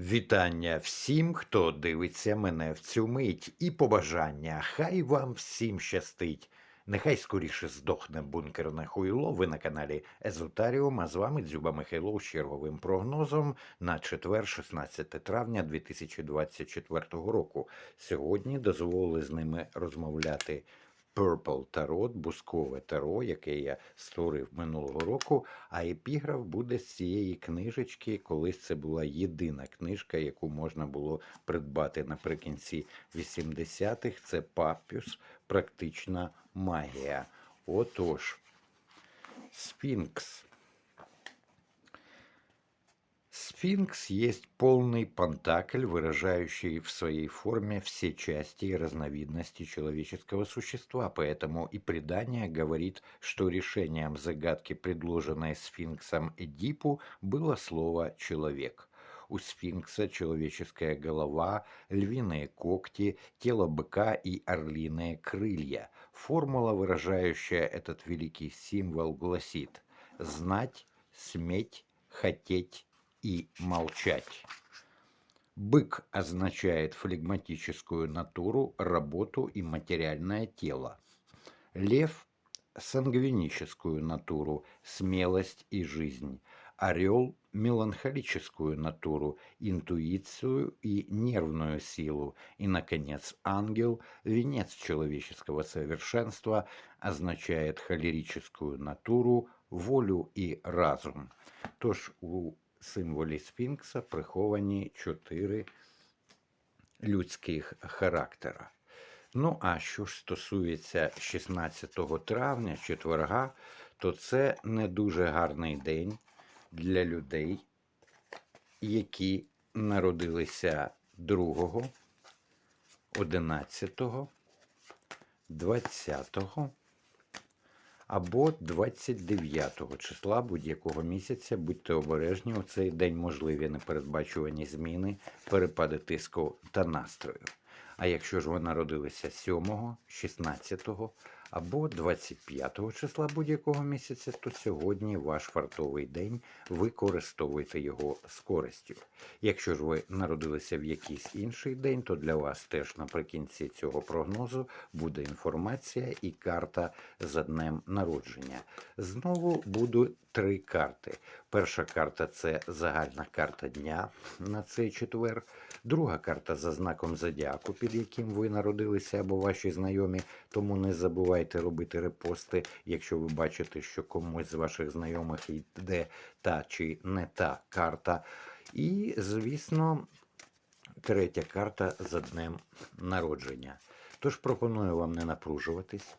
Вітання всім, хто дивиться мене в цю мить, і побажання. Хай вам всім щастить. Нехай скоріше здохне бункерне хуйло. Ви на каналі Езотаріум, а з вами Дзюба Михайлов з черговим прогнозом на четвер, 16 травня 2024 року. Сьогодні дозволили з ними розмовляти Purple Tarot, бускове таро, яке я створив минулого року. А епіграф буде з цієї книжечки. Колись це була єдина книжка, яку можна було придбати наприкінці 80-х. Це Папюс, практична магія. Отож, Сфинкс. Сфинкс есть полный пантакль, выражающий в своей форме все части и разновидности человеческого существа, поэтому и предание говорит, что решением загадки, предложенной сфинксом Эдипу, было слово «человек». У сфинкса человеческая голова, львиные когти, тело быка и орлиные крылья. Формула, выражающая этот великий символ, гласит «знать, сметь, хотеть и молчать». Бык означает флегматическую натуру, работу и материальное тело. Лев – сангвиническую натуру, смелость и жизнь. Орел – меланхолическую натуру, интуицию и нервную силу. И, наконец, ангел – венец человеческого совершенства, означает холерическую натуру, волю і разум. Тож у символі Сфінкса приховані чотири людських характера. Ну, а що ж стосується 16 травня, четверга, то це не дуже гарний день для людей, які народилися 2, 11, 20 або 29 числа будь-якого місяця. Будьте обережні, у цей день можливі непередбачувані зміни, перепади тиску та настрою. А якщо ж ви народилися 7, 16 або 25 числа будь-якого місяця, то сьогодні ваш фартовий день, використовуйте його з користю. Якщо ж ви народилися в якийсь інший день, то для вас теж наприкінці цього прогнозу буде інформація і карта за днем народження. Знову будуть три карти. Перша карта це загальна карта дня на цей четвер. Друга карта за знаком зодіаку, під яким ви народилися або ваші знайомі. Тому не забувайте робити репости, якщо ви бачите, що комусь з ваших знайомих йде та чи не та карта. І, звісно, третя карта за днем народження. Тож пропоную вам не напружуватись.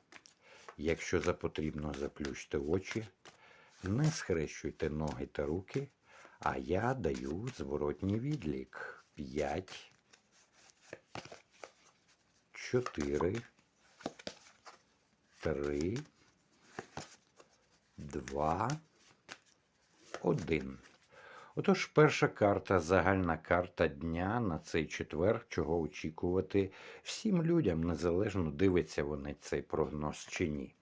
Якщо за потрібно, заплющте очі, не схрещуйте ноги та руки, а я даю зворотній відлік. 5, 4, 3, 2, 1. Отож, перша карта, загальна карта дня на цей четвер, чого очікувати всім людям, незалежно дивиться вони цей прогноз чи ні.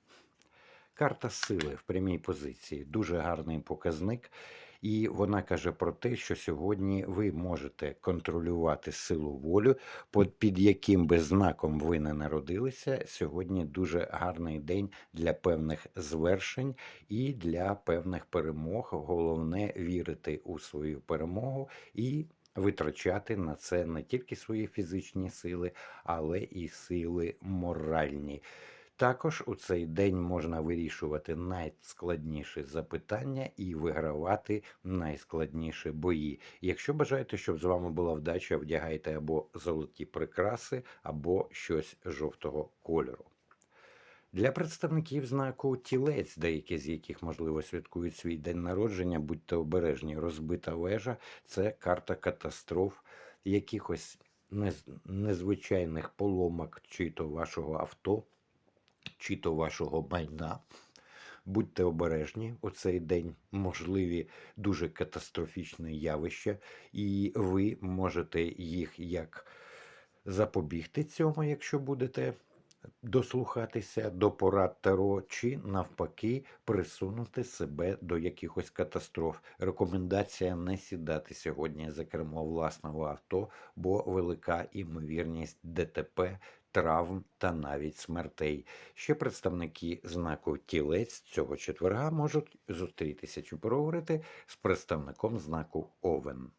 Карта сили в прямій позиції дуже гарний показник, і вона каже про те, що сьогодні ви можете контролювати силу волю, під яким би знаком ви не народилися. Сьогодні дуже гарний день для певних звершень і для певних перемог. Головне вірити у свою перемогу і. Витрачати на це не тільки свої фізичні сили, але і сили моральні. Також у цей день можна вирішувати найскладніші запитання і вигравати найскладніші бої. Якщо бажаєте, щоб з вами була вдача, вдягайте або золоті прикраси, або щось жовтого кольору. Для представників знаку тілець, деякі з яких, можливо, святкують свій день народження, будьте обережні, розбита вежа це карта катастроф, якихось незвичайних поломок, чи то вашого авто чи то вашого майна. Будьте обережні у цей день можливі дуже катастрофічні явища, і ви можете їх як запобігти цьому, якщо будете дослухатися до порад Таро чи навпаки присунути себе до якихось катастроф. Рекомендація не сідати сьогодні за кермо власного авто, бо велика імовірність ДТП. Травм та навіть смертей. Ще представники знаку тілець цього четверга можуть зустрітися чи поговорити з представником знаку Овен.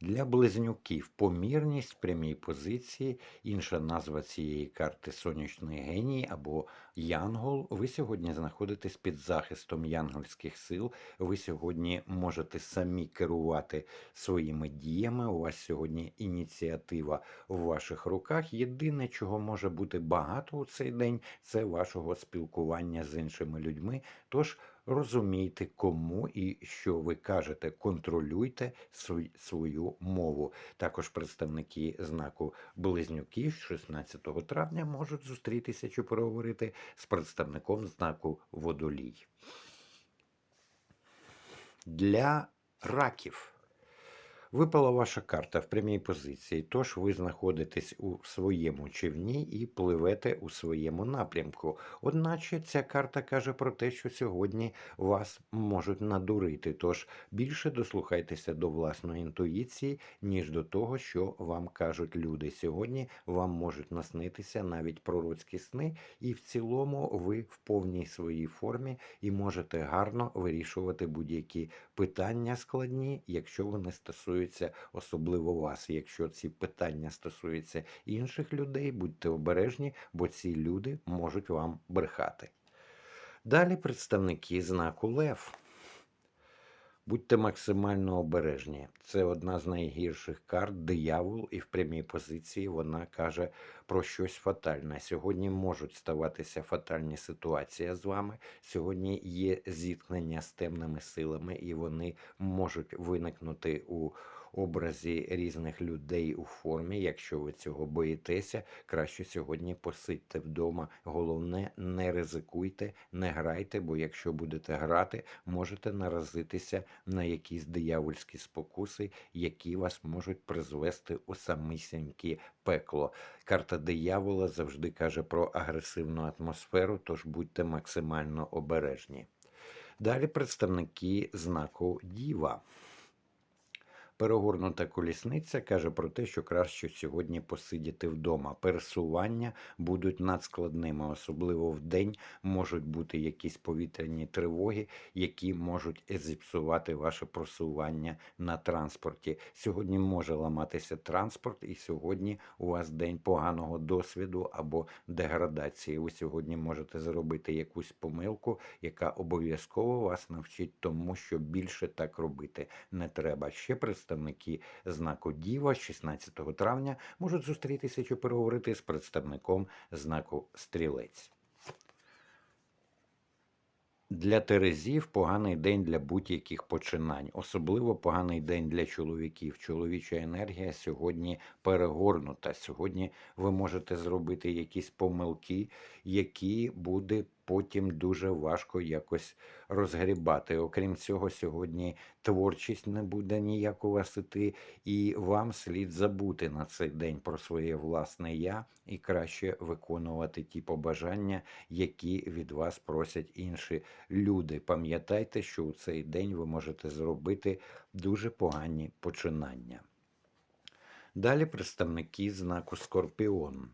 Для близнюків помірність прямій позиції, інша назва цієї карти сонячний геній або янгол. Ви сьогодні знаходитесь під захистом янгольських сил. Ви сьогодні можете самі керувати своїми діями. У вас сьогодні ініціатива в ваших руках. Єдине, чого може бути багато у цей день, це вашого спілкування з іншими людьми. Тож розумійте, кому і що ви кажете, контролюйте свою мову. Також представники знаку близнюків 16 травня можуть зустрітися чи проговорити з представником знаку водолій. Для раків. Випала ваша карта в прямій позиції, тож ви знаходитесь у своєму човні і пливете у своєму напрямку. Одначе ця карта каже про те, що сьогодні вас можуть надурити. Тож більше дослухайтеся до власної інтуїції, ніж до того, що вам кажуть люди. Сьогодні вам можуть наснитися навіть пророцькі сни, і в цілому ви в повній своїй формі і можете гарно вирішувати будь-які питання складні, якщо вони стосуються особливо вас. Якщо ці питання стосуються інших людей, будьте обережні, бо ці люди можуть вам брехати. Далі представники знаку Лев. Будьте максимально обережні. Це одна з найгірших карт диявол, і в прямій позиції вона каже про щось фатальне. Сьогодні можуть ставатися фатальні ситуації з вами. Сьогодні є зіткнення з темними силами, і вони можуть виникнути у образі різних людей у формі. Якщо ви цього боїтеся, краще сьогодні посидьте вдома. Головне, не ризикуйте, не грайте, бо якщо будете грати, можете наразитися на якісь диявольські спокуси, які вас можуть призвести у самісіньке пекло. Карта диявола завжди каже про агресивну атмосферу, тож будьте максимально обережні. Далі представники знаку Діва. Перегорнута колісниця каже про те, що краще сьогодні посидіти вдома. Пересування будуть надскладними, особливо в день можуть бути якісь повітряні тривоги, які можуть зіпсувати ваше просування на транспорті. Сьогодні може ламатися транспорт, і сьогодні у вас день поганого досвіду або деградації. Ви сьогодні можете зробити якусь помилку, яка обов'язково вас навчить тому, що більше так робити не треба. Ще представники знаку Діва 16 травня можуть зустрітися чи переговорити з представником знаку Стрілець. Для Терезів поганий день для будь-яких починань, особливо поганий день для чоловіків. Чоловіча енергія сьогодні перегорнута. Сьогодні ви можете зробити якісь помилки, які буде потім дуже важко якось розгрібати. Окрім цього, сьогодні творчість не буде ніяк у вас іти, і вам слід забути на цей день про своє власне я і краще виконувати ті побажання, які від вас просять інші люди. Пам'ятайте, що у цей день ви можете зробити дуже погані починання. Далі представники знаку Скорпіон.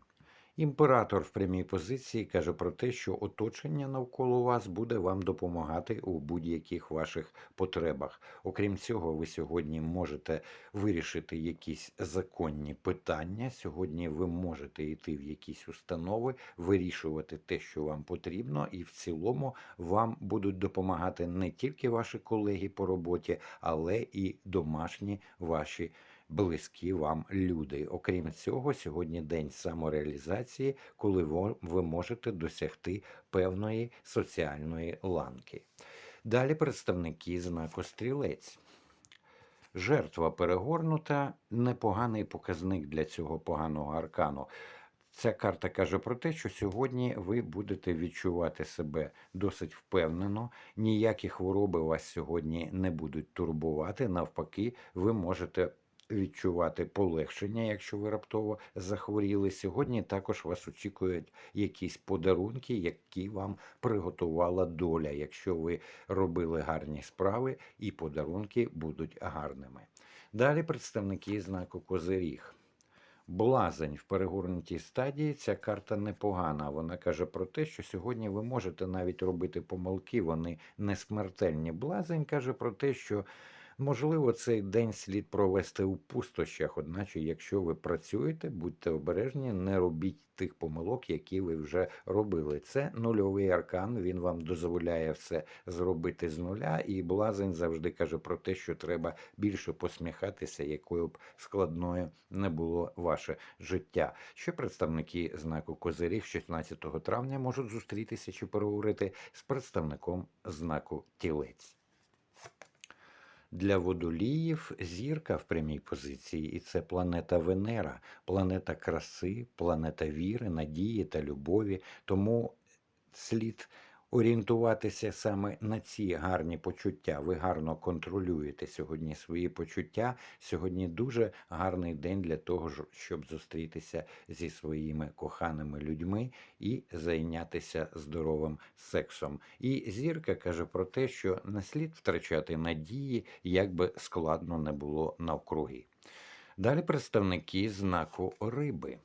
Імператор в прямій позиції каже про те, що оточення навколо вас буде вам допомагати у будь-яких ваших потребах. Окрім цього, ви сьогодні можете вирішити якісь законні питання. Сьогодні ви можете йти в якісь установи, вирішувати те, що вам потрібно, і в цілому вам будуть допомагати не тільки ваші колеги по роботі, але і домашні ваші близькі вам люди. Окрім цього, сьогодні день самореалізації, коли ви можете досягти певної соціальної ланки. Далі представники знаку стрілець. Жертва перегорнута непоганий показник для цього поганого аркану. Ця карта каже про те, що сьогодні ви будете відчувати себе досить впевнено, ніякі хвороби вас сьогодні не будуть турбувати. Навпаки, ви можете відчувати полегшення, якщо ви раптово захворіли. Сьогодні також вас очікують якісь подарунки, які вам приготувала доля, якщо ви робили гарні справи, і подарунки будуть гарними. Далі представники знаку Козиріг. Блазень в перегорнутій стадії ця карта непогана. Вона каже про те, що сьогодні ви можете навіть робити помилки, вони не смертельні. Блазень каже про те, що можливо цей день слід провести у пустощах. Одначе, якщо ви працюєте, будьте обережні, не робіть тих помилок, які ви вже робили. Це нульовий аркан. Він вам дозволяє все зробити з нуля. І блазень завжди каже про те, що треба більше посміхатися, якою б складною не було ваше життя. Ще представники знаку Козиріг 16 травня можуть зустрітися чи переговорити з представником знаку Тілець. Для водоліїв зірка в прямій позиції, і це планета Венера, планета краси, планета віри, надії та любові. Тому слід орієнтуватися саме на ці гарні почуття. Ви гарно контролюєте сьогодні свої почуття. Сьогодні дуже гарний день для того, щоб зустрітися зі своїми коханими людьми і зайнятися здоровим сексом. І зірка каже про те, що не слід втрачати надії, як би складно не було навкруги. Далі представники знаку риби.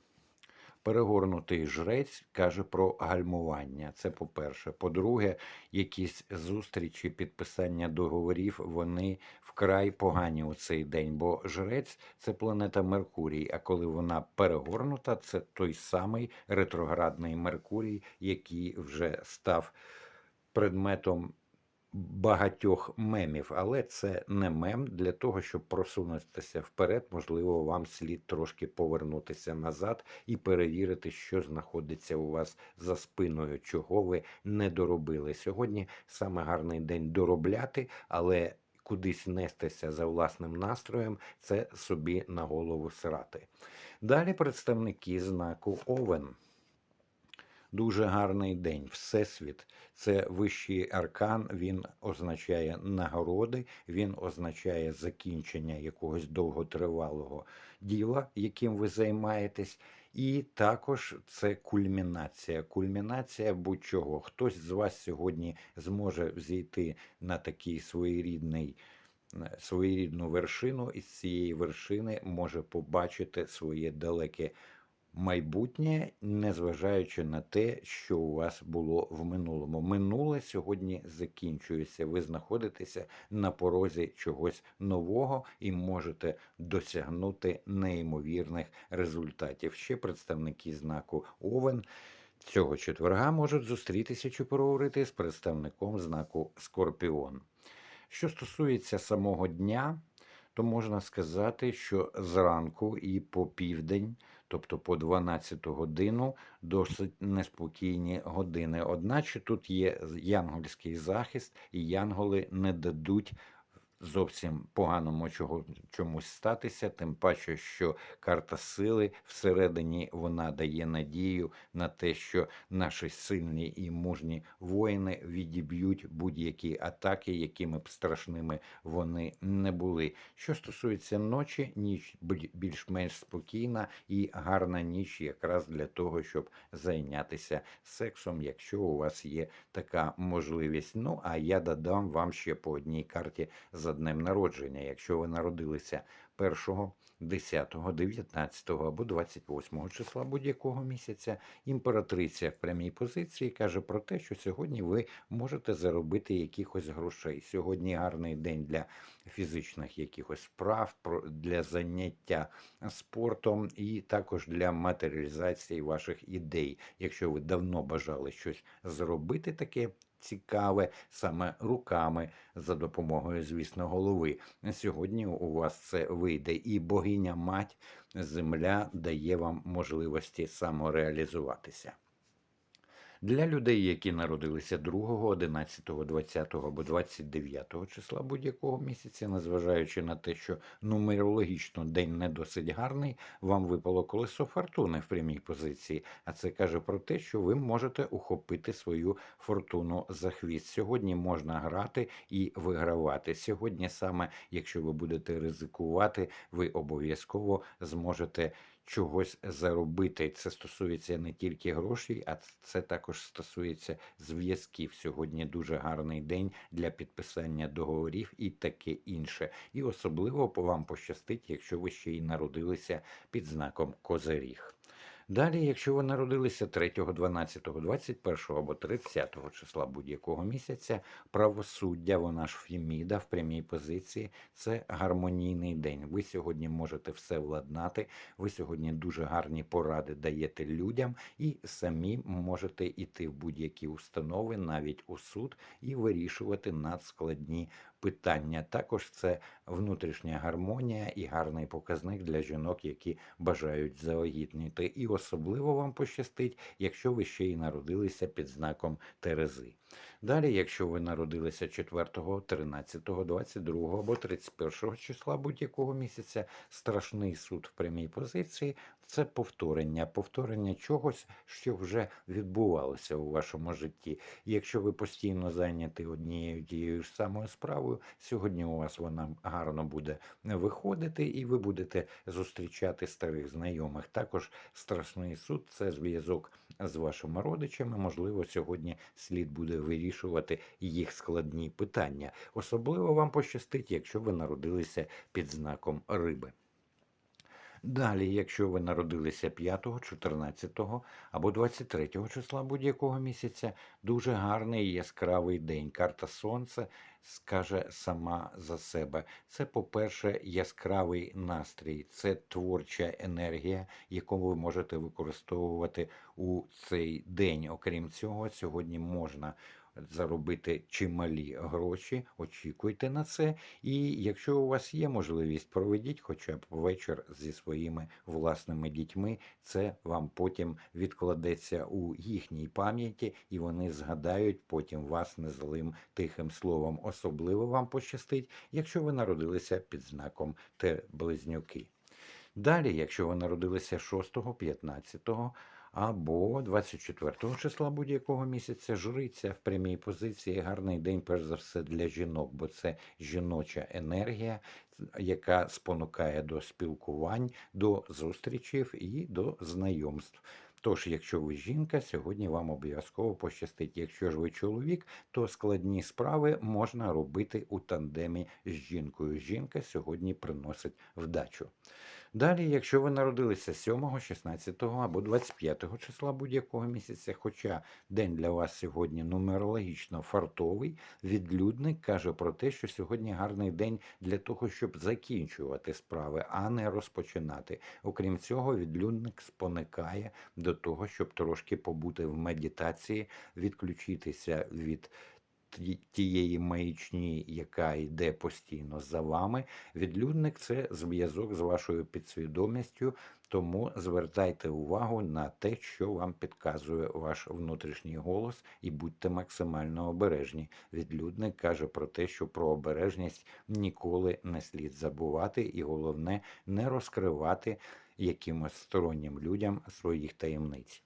Перегорнутий жрець каже про гальмування. Це по-перше. По-друге, якісь зустрічі, підписання договорів, вони вкрай погані у цей день, бо жрець це планета Меркурій. А коли вона перегорнута, це той самий ретроградний Меркурій, який вже став предметом багатьох мемів, але це не мем. Для того, щоб просунутися вперед, можливо, вам слід трошки повернутися назад і перевірити, що знаходиться у вас за спиною, чого ви не доробили. Сьогодні саме гарний день доробляти, але кудись нестися за власним настроєм це собі на голову срати. Далі представники знаку Овен. Дуже гарний день. Всесвіт це вищий аркан. Він означає нагороди, він означає закінчення якогось довготривалого діла, яким ви займаєтесь. І також це кульмінація. Кульмінація будь-чого. Хтось з вас сьогодні зможе зійти на такий своєрідний. Своєрідну вершину, і з цієї вершини може побачити своє далеке майбутнє, незважаючи на те, що у вас було в минулому. Минуле сьогодні закінчується. Ви знаходитеся на порозі чогось нового і можете досягнути неймовірних результатів. Ще представники знаку Овен. Цього четверга можуть зустрітися чи поговорити з представником знаку Скорпіон. Що стосується самого дня, то можна сказати, що зранку і по південь, тобто по 12 годину, досить неспокійні години. Одначе тут є янгольський захист, і янголи не дадуть зовсім поганому чого, чомусь статися, тим паче, що карта сили всередині вона дає надію на те, що наші сильні і мужні воїни відіб'ють будь-які атаки, якими б страшними вони не були. Що стосується ночі, ніч біль- більш-менш спокійна і гарна ніч якраз для того, щоб зайнятися сексом, якщо у вас є така можливість. Ну а я додам вам ще по одній карті за днем народження. Якщо ви народилися 1, 10, 19 або 28 числа будь-якого місяця, імператриця в прямій позиції каже про те, що сьогодні ви можете заробити якихось грошей. Сьогодні гарний день для фізичних якихось справ, для заняття спортом і також для матеріалізації ваших ідей. Якщо ви давно бажали щось зробити таке цікаве саме руками за допомогою, звісно, голови. Сьогодні у вас це вийде, і богиня мать земля дає вам можливості самореалізуватися. Для людей, які народилися 2, 11, 20 або 29 числа будь-якого місяця, незважаючи на те, що нумерологічно день не досить гарний, вам випало колесо фортуни в прямій позиції. А це каже про те, що ви можете ухопити свою фортуну за хвіст. Сьогодні можна грати і вигравати. Сьогодні, саме якщо ви будете ризикувати, ви обов'язково зможете чогось заробити. Це стосується не тільки грошей, а це також стосується зв'язків. Сьогодні дуже гарний день для підписання договорів і таке інше. І особливо вам пощастить, якщо ви ще й народилися під знаком Козиріг. Далі, якщо ви народилися 3, 12, 21 або 30 числа будь-якого місяця, правосуддя, вона ж Феміда в прямій позиції, це гармонійний день. Ви сьогодні можете все владнати, ви сьогодні дуже гарні поради даєте людям і самі можете йти в будь-які установи, навіть у суд, і вирішувати надскладні питання. Також це внутрішня гармонія і гарний показник для жінок, які бажають завагітніти. І особливо вам пощастить, якщо ви ще й народилися під знаком Терези. Далі, якщо ви народилися 4, 13, 22 або 31 числа будь-якого місяця, страшний суд в прямій позиції це повторення, повторення чогось, що вже відбувалося у вашому житті. Якщо ви постійно зайняті однією тією ж самою справою, сьогодні у вас вона гарно буде виходити, і ви будете зустрічати старих знайомих. Також страшний суд це зв'язок з вашими родичами. Можливо, сьогодні слід буде вирішувати їх складні питання. Особливо вам пощастить, якщо ви народилися під знаком риби. Далі, якщо ви народилися 5, 14 або 23 числа будь-якого місяця, дуже гарний і яскравий день. Карта Сонця скаже сама за себе. Це, по-перше, яскравий настрій, це творча енергія, яку ви можете використовувати у цей день. Окрім цього, сьогодні можна заробити чималі гроші, очікуйте на це. І якщо у вас є можливість, проведіть хоча б вечір зі своїми власними дітьми, це вам потім відкладеться у їхній пам'яті, і вони згадають потім вас незлим тихим словом. Особливо вам пощастить, якщо ви народилися під знаком Т близнюки. Далі, якщо ви народилися 6, 15 або 24 числа будь-якого місяця жриця в прямій позиції гарний день, перш за все, для жінок, бо це жіноча енергія, яка спонукає до спілкувань, до зустрічів і до знайомств. Тож, якщо ви жінка, сьогодні вам обов'язково пощастить. Якщо ж ви чоловік, то складні справи можна робити у тандемі з жінкою. Жінка сьогодні приносить вдачу. Далі, якщо ви народилися 7, 16 або 25 числа будь-якого місяця, хоча день для вас сьогодні нумерологічно фартовий, відлюдник каже про те, що сьогодні гарний день для того, щоб закінчувати справи, а не розпочинати. Окрім цього, відлюдник споникає до того, щоб трошки побути в медитації, відключитися від тієї маячні, яка йде постійно за вами. Відлюдник це зв'язок з вашою підсвідомістю, тому звертайте увагу на те, що вам підказує ваш внутрішній голос, і будьте максимально обережні. Відлюдник каже про те, що про обережність ніколи не слід забувати, і головне не розкривати якимось стороннім людям своїх таємниць.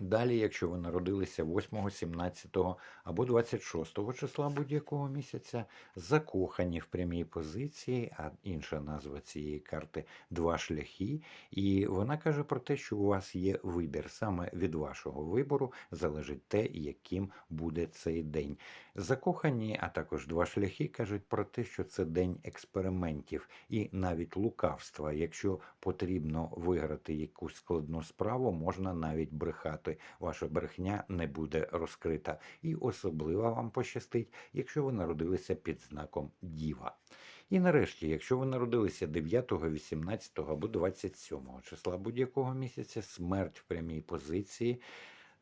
Далі, якщо ви народилися 8, 17 або 26 числа будь-якого місяця, закохані в прямій позиції, а інша назва цієї карти два шляхи. І вона каже про те, що у вас є вибір. Саме від вашого вибору залежить те, яким буде цей день. Закохані, а також два шляхи кажуть про те, що це день експериментів і навіть лукавства. Якщо потрібно виграти якусь складну справу, можна навіть брехати. Ваша брехня не буде розкрита. І особливо вам пощастить, якщо ви народилися під знаком Діва. І нарешті, якщо ви народилися 9, 18 або 27 числа будь-якого місяця, смерть в прямій позиції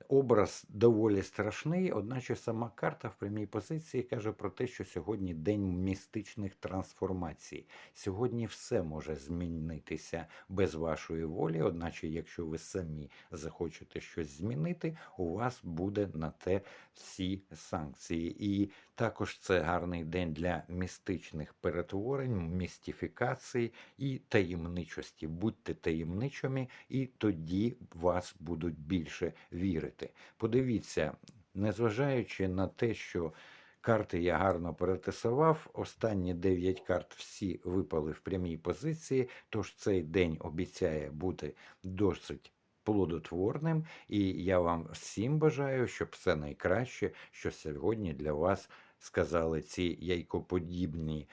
Образ доволі страшний, одначе сама карта в прямій позиції каже про те, що сьогодні день містичних трансформацій. Сьогодні все може змінитися без вашої волі, одначе, якщо ви самі захочете щось змінити, у вас буде на те всі санкції. І також це гарний день для містичних перетворень, містифікацій і таємничості. Будьте таємничими, і тоді вас будуть більше вірити. Подивіться, незважаючи на те, що карти я гарно перетасував, останні 9 карт всі випали в прямій позиції, тож цей день обіцяє бути досить плодотворним, і я вам всім бажаю, щоб все найкраще, що сьогодні для вас сказали ці яйкоподібні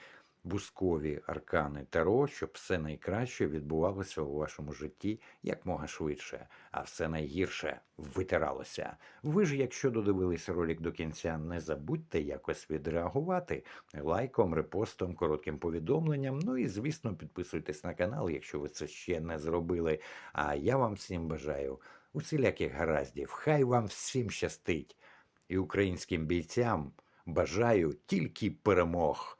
бускові аркани Таро, щоб все найкраще відбувалося у вашому житті якмога швидше, а все найгірше витиралося. Ви ж, якщо додивились ролик до кінця, не забудьте якось відреагувати лайком, репостом, коротким повідомленням. Ну і звісно, підписуйтесь на канал, якщо ви це ще не зробили. А я вам всім бажаю усіляких гараздів. Хай вам всім щастить. І українським бійцям бажаю тільки перемог.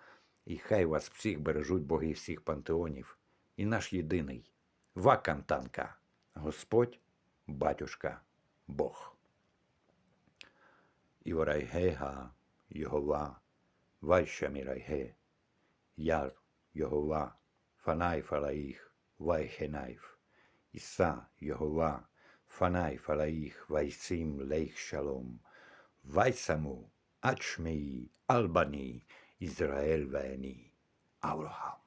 І хай вас всіх бережуть боги всіх пантеонів. І наш єдиний Вакантанка, Господь, Батюшка, Бог. Іварайгега, Йогова, Вайшамірайге, Яр, Йогова, Фанай Фалаїх, Вайхенайф, Іса, Йогова, Фанай Фалаїх, Вайсим Лейх Шалом, Вайсаму, 이스라엘 베니 아브라함.